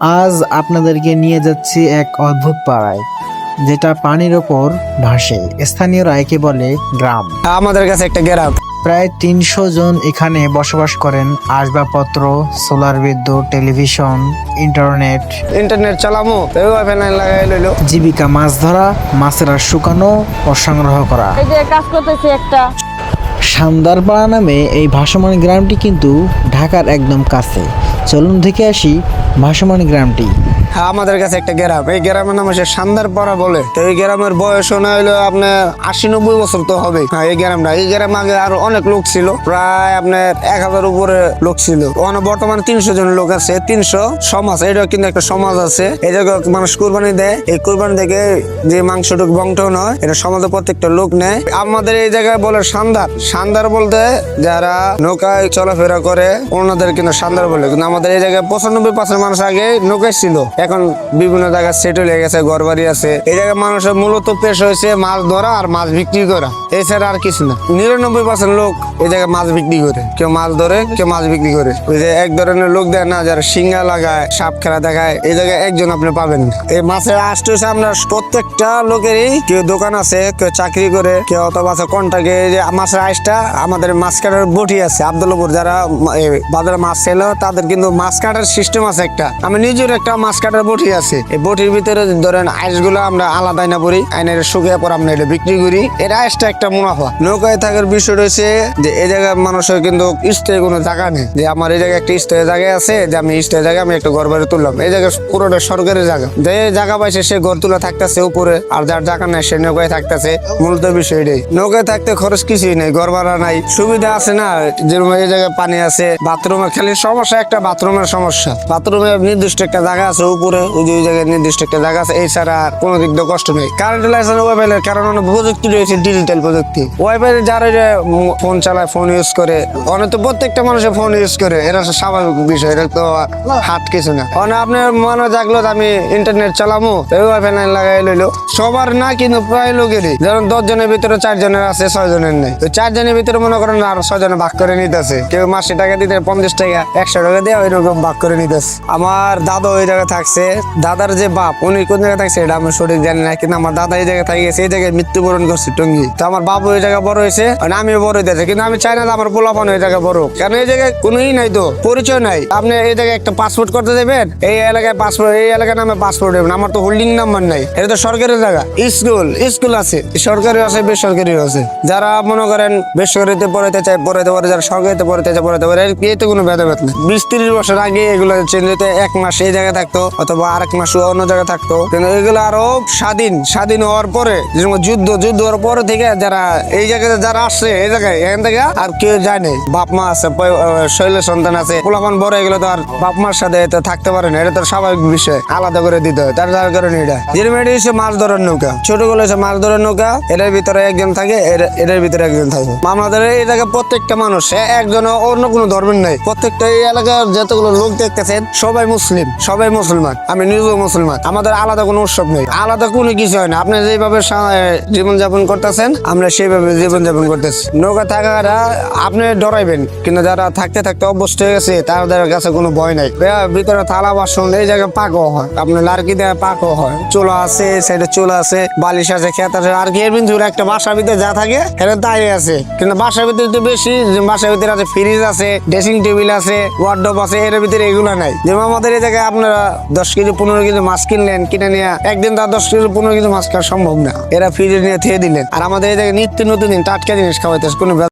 আজ আপনাদেরকে নিয়ে যাচ্ছি এক অদ্ভুত পাড়ায় যেটা পানির ওপর ভাসে। স্থানীয়রা একে বলে গ্রাম আমাদের কাছে একটা গ্রাম প্রায় তিনশো জন এখানে বসবাস করেন। আসবাবপত্র সোলার বিদ্যুৎ টেলিভিশন ইন্টারনেট। ইন্টারনেট চালামো ওয়াইফাই লাইন লাগাই লইলো। জীবিকা মাছ ধরা মাছের শুকানো ও সংগ্রহ করা। এই যে কাজ করতেছি একটা। শান্দারপাড়া নামে এই ভাসমান গ্রামটি কিন্তু ঢাকার একদম কাছে। চলুন দেখে আসি ভাসমান গ্রামটি আমাদের কাছে একটা গ্রাম। এই গ্রামের নাম হচ্ছে সান্দার পাড়া বলে। তো এই গ্রামের বয়স না হইল আপনার আশি নব্বই বছর তো হবে হ্যাঁ এই গ্রামটা। এই গ্রামে আগে আরও অনেক লোক ছিল। প্রায় আপনার এক হাজার উপরে লোক ছিল। ওখানে বর্তমানে তিনশো জন লোক আছে। তিনশো সমাজ। এটা কিন্তু একটা সমাজ আছে। এই জায়গায় মানুষ কোরবানি দেয়। এই কোরবানি থেকে যে মাংসটুক বংটন হয়, এটা সমাজে প্রত্যেকটা লোক নেয়। আমাদের এই জায়গায় বলে সান্দার। সান্দার বলতে যারা নৌকায় চলাফেরা করে, ওনাদের কিন্তু সান্দার বলে। কিন্তু আমাদের এই জায়গায় পঁচানব্বই পার্সেন্ট মানুষ আগে নৌকায় ছিল। এখন বিভিন্ন জায়গায় সেটেল হয়ে গেছে ঘর বাড়ি আছে। এই জায়গায় মানুষের মূলত পেশ হয়েছে মাছ ধরা আর মাছ বিক্রি করা। এছাড়া আর কিছু না। নিরানব্বই পার্সেন্ট লোক এই জায়গায় মাছ বিক্রি করে। কেউ মাছ ধরে, কেউ মাছ বিক্রি করে। ওই যে এক ধরনের লোক দেয় না, যারা সিঙ্গা লাগায়, সাপ খেলা দেখায়, এই জায়গায় একজন আপনি পাবেন। এই মাছের আসতে হচ্ছে আপনার প্রত্যেকটা লোকেরই কেউ দোকান আছে, কেউ চাকরি করে, কেউ অথবা আছে কন্টাকে যে মাছের আইসটা আমাদের মাছ কাটার বটি আছে, আব্দুল্লাপুর যারা বাজারে মাছ ছিল তাদের কিন্তু মাছ কাটার সিস্টেম আছে একটা। আমি নিজের একটা মাছ কাটার বটি আছে। এই বটির ভিতরে ধরেন আইসগুলো আমরা আলাদা না করি আইনের শুকিয়ে পর আমরা এটা বিক্রি করি। এর আইসটা একটা মুনাফা। নৌকায় থাকার বিষয় রয়েছে যে, এই জায়গায় মানুষের কিন্তু স্থায়ী কোনো জায়গা নেই। যে, আমার এই জায়গায় একটা স্থায়ী জায়গা আছে, যে, আমি স্থায়ী জায়গায় আমি একটা ঘর বাড়ি তুললাম। এই জায়গায় পুরোটা সরকারি জায়গা। যে জায়গা পাইছে, সে ঘর তুলে থাকতেছে উপরে, আর যার জায়গা নাই, সে নৌকায় থাকতেছে। মূলত বিষয় এটাই। নৌকায় থাকতে খরচ কিছুই নেই, ঘর ভাড়া নাই, সুবিধা আছে না? যেরকম এই জায়গায় পানি আছে, বাথরুমে, খালি সমস্যা একটা বাথরুমের সমস্যা। বাথরুমে নির্দিষ্ট একটা জায়গা আছে উপরে ওই যে ওই জায়গায় নির্দিষ্ট একটা জায়গা আছে, এছাড়া আর কোনো দিক কষ্ট নেই। কারেন্ট লাইসেন্স ওয়াইফাই কারণ অনেক প্রযুক্তি রয়েছে ডিজিটাল প্রযুক্তি। ওয়াইফাই যারা ফোন চালায় ফোন ইউজ করে অনেক তো প্রত্যেকটা মানুষের ফোন ইউজ করে এটা স্বাভাবিক বিষয় এটা তো হাট কিছু না। অনেক আপনার মনে জাগলো আমি ইন্টারনেট চালামো ওয়াইফাই লাইন লাগাই লইলো। সবার না, কিন্তু প্রায় লোকেরই। যেমন দশ জনের ভিতরে চার জনের আছে, ছয় জনের নেই। তো চার জনের ভিতরে মনে করেন আর ছয় জনে ভাগ করে নিতেছে। কেউ মাসে টাকা দিতে পঞ্চাশ টাকা, একশো টাকা দিয়ে ওইরকম ভাগ করে নিতেছে। আমার দাদা ওই জায়গায় থাকছে। দাদার যে বাপ, উনি কোন জায়গায় থাকছে এটা আমি সঠিক জানি না, কিন্তু আমার দাদা এই জায়গায় থাকে গেছে এই জায়গায় মৃত্যুবরণ করছে টঙ্গি। তো আমার বাবু ওই জায়গায় বড় হয়েছে, আর আমিও বড় হইতেছে কিন্তু আমি চাই না আমার পোলাপান ওই জায়গায় বড় কারণ এই জায়গায় কোনোই নাই তো, পরিচয় নাই। আপনি এই জায়গায় একটা পাসপোর্ট করতে দেবেন এই এলাকায় পাসপোর্ট এই এলাকার নামে পাসপোর্ট দেবেন আমার তো হোল্ডিং নাম্বার নাই, এটা তো সরকারি জায়গা। স্কুল স্কুল আছে সরকারি আছে বেসরকারি আছে। যারা মনে করেন বেসরকারিতে পড়াইতে চায়, পড়াইতে পারে, যারা সরকারিতে পড়াইতে চায়, পড়াইতে পারে এতে কোনো ভেদাভেদ নেই। বিশ তিরিশ বছর আগে এগুলো চেঞ্জ হতে এক মাস এই জায়গায় থাকতো অথবা আরেক মাস অন্য জায়গায় থাকতো। কিন্তু এগুলো আরও স্বাধীন স্বাধীন হওয়ার পরে যুদ্ধ যুদ্ধ হওয়ার পরে থেকে যারা এই জায়গায় যারা আসছে এই জায়গায় এখান থেকে আর কেউ নাই। বাপ মা আছে পয়- আহ, শৈল সন্তান আছে পোলাপান বড় এগুলো তো আর বাপ মার সাথে থাকতে পারে না এটা তো স্বাভাবিক বিষয় আলাদা করে দিতে হয় তার যার কারণে এটা। যেরকম এটা হচ্ছে মাছ ধরার নৌকা ছোটগুলো হচ্ছে মাছ ধরার নৌকা এটার ভিতরে একজন থাকে এটার ভিতরে একজন থাকে। আমাদের এই জায়গায় প্রত্যেকটা মানুষ একজন অন্য কোনো ধর্মের নাই। প্রত্যেকটা এই এলাকার যতগুলো লোক দেখতেছেন সবাই মুসলিম সবাই মুসলমান। আমি নিজেও মুসলমান। আমাদের আলাদা কোনো উৎসব নেই। আলাদা কোনো কিছু হয় না। আপনি যেভাবে জীবন যাপন করতেছেন, আমরা সেইভাবে জীবন যাপন করতেছি। নৌকা থাকারা আপনি ডরাইবেন, কিন্তু যারা থাকতে থাকতে অভ্যস্ত হয়ে গেছে, তাদের কাছে কোনো ভয় নাই। ভিতরে থালা বাসন, এই জায়গায় পাকও হয়। আপনার লার্কি দেওয়া পাকও হয়। চুলা আছে সাইডে চুলা আছে, বালিশ আছে খেত আছে। আর কি, এর ভিতরে একটা বাসার ভিতরে যা থাকে এটা তাই আছে। কিন্তু বাসার ভিতরে তো বেশি বাসার ভিতরে আছে ফ্রিজ আছে ড্রেসিং টেবিল আছে ওয়ার্ডরোব আছে, এর ভিতরে এগুলো নাই। যেমন আমাদের এই জায়গায় আপনারা দশ কেজি, পনেরো কেজি মাছ কিনলেন, কিনে নিয়ে একদিন তার দশ কেজি, পনেরো কেজি মাছ খাওয়া সম্ভব না। এরা ফ্রিজে নিয়ে থেয়ে দিলেন। আর আমাদের এই জায়গায় নিত্য নতুন দিন টাটকা জিনিস খাওয়াইতেছে কোনো